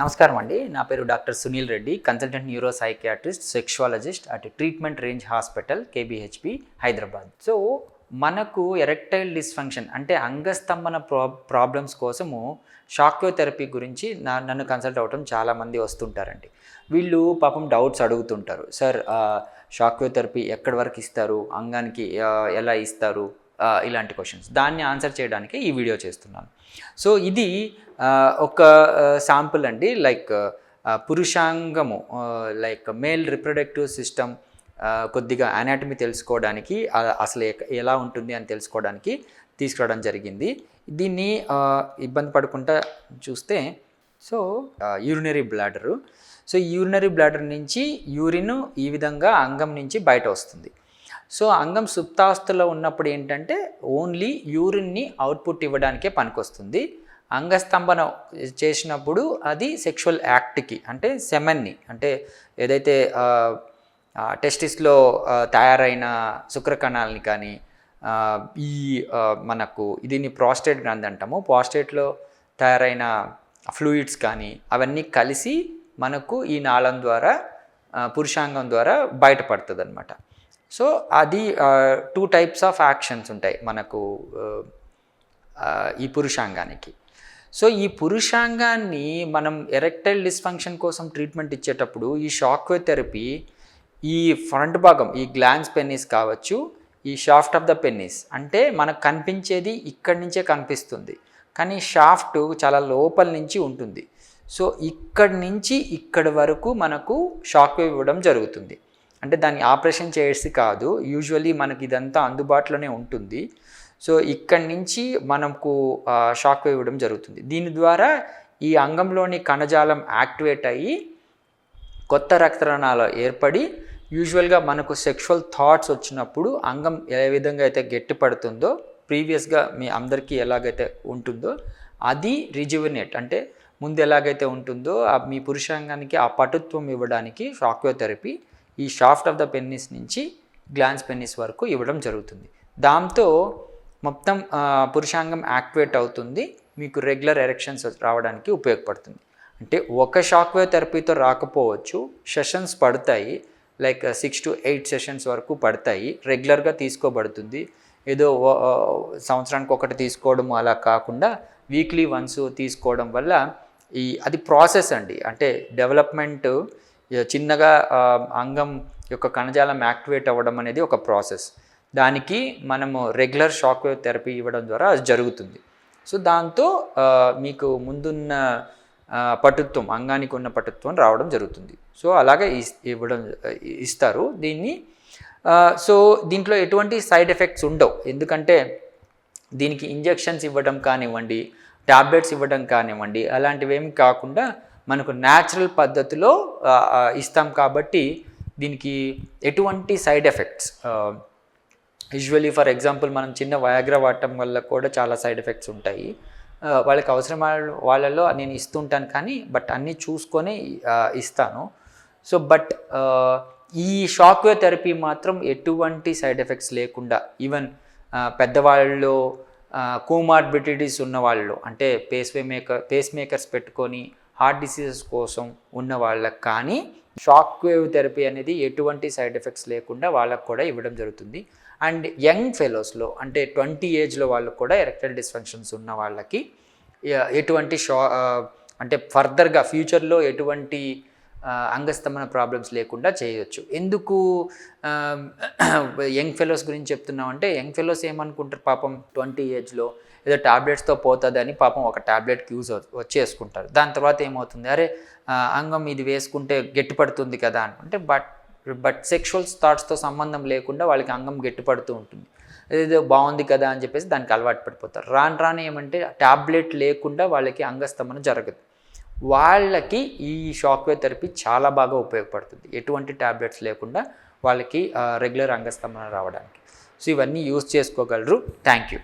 నమస్కారం అండి. నా పేరు doctor Sunil Reddy consultant neuro psychiatrist sexologist at treatment range hospital KBHP Hyderabad. So మనకు ఎరెక్టైల్ డిస్ఫంక్షన్ అంటే అంగస్తంభన ప్రా ప్రాబ్లమ్స్ కోసము షాక్యో థెరపీ గురించి నా నన్ను కన్సల్ట్ అవ్వటం చాలామంది వస్తుంటారండి. వీళ్ళు పాపం డౌట్స్ అడుగుతుంటారు. సార్ షాక్యో థెరపీ ఎక్కడి వరకు ఇస్తారు? అంగానికి ఎలా ఇస్తారు? ఇలాంటి క్వశ్చన్స్ దాన్ని ఆన్సర్ చేయడానికి ఈ వీడియో చేస్తున్నాను. సో ఇది ఒక శాంపుల్ అండి. లైక్ పురుషాంగము లైక్ మేల్ రిప్రొడక్టివ్ సిస్టమ్ కొద్దిగా అనాటమీ తెలుసుకోవడానికి అసలు ఎలా ఉంటుంది అని తెలుసుకోవడానికి తీసుకురావడం జరిగింది. దీన్ని ఇబ్బంది పడకుండా చూస్తే so urinary bladder so urinary bladder నుంచి యూరిన్ ఈ విధంగా అంగం నుంచి బయట వస్తుంది. సో అంగం సుప్తావస్థలో ఉన్నప్పుడు ఏంటంటే ఓన్లీ యూరిన్ని అవుట్పుట్ ఇవ్వడానికే పనికొస్తుంది. అంగస్తంభన చేసినప్పుడు అది సెక్షువల్ యాక్ట్కి అంటే సెమెన్ని అంటే ఏదైతే టెస్టిస్లో తయారైన శుక్రకణాలని కానీ ఈ మనకు దీన్ని ప్రాస్టేట్ గ్రంథి అంటాము. ప్రాస్టేట్లో తయారైన ఫ్లూయిడ్స్ కానీ అవన్నీ కలిసి మనకు ఈ నాళం ద్వారా పురుషాంగం ద్వారా బయటపడుతుంది అనమాట సో అది టూ టైప్స్ ఆఫ్ యాక్షన్స్ ఉంటాయి మనకు ఈ పురుషాంగానికి. సో ఈ పురుషాంగాన్ని మనం ఎరెక్టైల్ డిస్ఫంక్షన్ కోసం ట్రీట్మెంట్ ఇచ్చేటప్పుడు ఈ షాక్వే థెరపీ ఈ ఫ్రంట్ భాగం ఈ గ్లాన్స్ పెన్నిస్ కావచ్చు ఈ షాఫ్ట్ ఆఫ్ ద పెన్నిస్ అంటే మనకు కనిపించేది ఇక్కడి నుంచే కనిపిస్తుంది. కానీ షాఫ్ట్ చాలా లోపల నుంచి ఉంటుంది. సో ఇక్కడి నుంచి ఇక్కడి వరకు మనకు షాక్ వేవ్ ఇవ్వడం జరుగుతుంది. అంటే దాన్ని ఆపరేషన్ చేసి కాదు యూజువల్లీ మనకి ఇదంతా అందుబాటులోనే ఉంటుంది. సో ఇక్కడి నుంచి మనకు షాక్ వేవ్ ఇవ్వడం జరుగుతుంది. దీని ద్వారా ఈ అంగంలోని కణజాలం యాక్టివేట్ అయ్యి కొత్త రక్తరణాలు ఏర్పడి యూజువల్గా మనకు సెక్షువల్ థాట్స్ వచ్చినప్పుడు అంగం ఏ విధంగా అయితే గట్టిపడుతుందో ప్రీవియస్గా మీ అందరికీ ఎలాగైతే ఉంటుందో అది రిజువినేట్ అంటే ముందు ఎలాగైతే ఉంటుందో మీ పురుషాంగానికి ఆ పటుత్వం ఇవ్వడానికి షాక్యోథెరపీ ఈ shaft of the penis glans penis పెన్నిస్ వరకు ఇవ్వడం జరుగుతుంది. దాంతో మొత్తం పురుషాంగం యాక్టివేట్ అవుతుంది. మీకు రెగ్యులర్ ఎరెక్షన్స్ రావడానికి ఉపయోగపడుతుంది. అంటే ఒక షాక్ వేవ్ థెరపీతో రాకపోవచ్చు. సెషన్స్ పడతాయి. Like six to eight sessions వరకు పడతాయి. రెగ్యులర్గా తీసుకోబడుతుంది. ఏదో సంవత్సరానికి ఒకటి తీసుకోవడం అలా కాకుండా వీక్లీ వన్స్ తీసుకోవడం వల్ల ఈ అది ప్రాసెస్ అండి. అంటే డెవలప్మెంట్ చిన్నగా అంగం యొక్క కణజాలం యాక్టివేట్ అవ్వడం అనేది ఒక ప్రాసెస్. దానికి మనము రెగ్యులర్ షాక్ వేవ్ థెరపీ ఇవ్వడం ద్వారా అది జరుగుతుంది. సో దాంతో మీకు ముందున్న పటుత్వం అంగానికి ఉన్న పటుత్వం రావడం జరుగుతుంది. సో అలాగే ఇవ్వడం ఇస్తారు. దీన్ని సో దీంట్లో ఎటువంటి సైడ్ ఎఫెక్ట్స్ ఉండవు. ఎందుకంటే దీనికి ఇంజెక్షన్స్ ఇవ్వడం కానివ్వండి టాబ్లెట్స్ ఇవ్వడం కానివ్వండి అలాంటివి ఏమి కాకుండా మనకు న్యాచురల్ పద్ధతిలో ఇస్తాం కాబట్టి దీనికి ఎటువంటి side effects usually for example మనం చిన్న వయాగ్రా వాడటం వల్ల కూడా చాలా సైడ్ ఎఫెక్ట్స్ ఉంటాయి. వాళ్ళకి అవసరం వాళ్ళలో నేను ఇస్తుంటాను కానీ బట్ అన్నీ చూసుకొని ఇస్తాను. సో బట్ ఈ షాక్వే థెరపీ మాత్రం ఎటువంటి సైడ్ ఎఫెక్ట్స్ లేకుండా ఈవెన్ పెద్దవాళ్ళు కోమార్బిడిటీస్ ఉన్న వాళ్ళు అంటే పేస్ మేకర్ పేస్ మేకర్స్ పెట్టుకొని హార్ట్ డిసీజెస్ కోసం ఉన్న వాళ్ళకి కానీ షాక్ వేవ్ థెరపీ అనేది ఎటువంటి సైడ్ ఎఫెక్ట్స్ లేకుండా వాళ్ళకు కూడా ఇవ్వడం జరుగుతుంది. అండ్ యంగ్ ఫెలోస్లో అంటే ట్వంటీ ఏజ్లో వాళ్ళకు కూడా ఎరెక్టైల్ డిస్ఫంక్షన్స్ ఉన్న వాళ్ళకి ఎటువంటి షా అంటే ఫర్దర్గా ఫ్యూచర్లో ఎటువంటి ఆ, అంగస్తంభన ప్రాబ్లమ్స్ లేకుండా చేయొచ్చు. ఎందుకు యంగ్ ఫెలోస్ గురించి చెప్తున్నామంటే యంగ్ ఫెలోస్ ఏమనుకుంటారు పాపం ట్వంటీ ఏజ్లో? ఏదో టాబ్లెట్స్తో పోతుందని పాపం ఒక టాబ్లెట్కి యూజ్ వచ్చేసుకుంటారు. దాని తర్వాత ఏమవుతుంది? అరే అంగం ఇది వేసుకుంటే గట్టిపడుతుంది కదా అనుకుంటే బట్ బట్ సెక్షువల్ థాట్స్తో సంబంధం లేకుండా వాళ్ళకి అంగం గట్టిపడుతూ ఉంటుంది. ఏదో బాగుంది కదా అని చెప్పేసి దానికి అలవాటు పడిపోతారు. రాను రాను ఏమంటే ట్యాబ్లెట్ లేకుండా వాళ్ళకి అంగస్తంభన జరగదు. వాళ్ళకి ఈ షాక్వేవ్ థెరపీ చాలా బాగా ఉపయోగపడుతుంది. ఎటువంటి ట్యాబ్లెట్స్ లేకుండా వాళ్ళకి రెగ్యులర్ అంగస్తంభన రావడానికి. సో ఇవన్నీ యూజ్ చేసుకోగలరు. Thank you.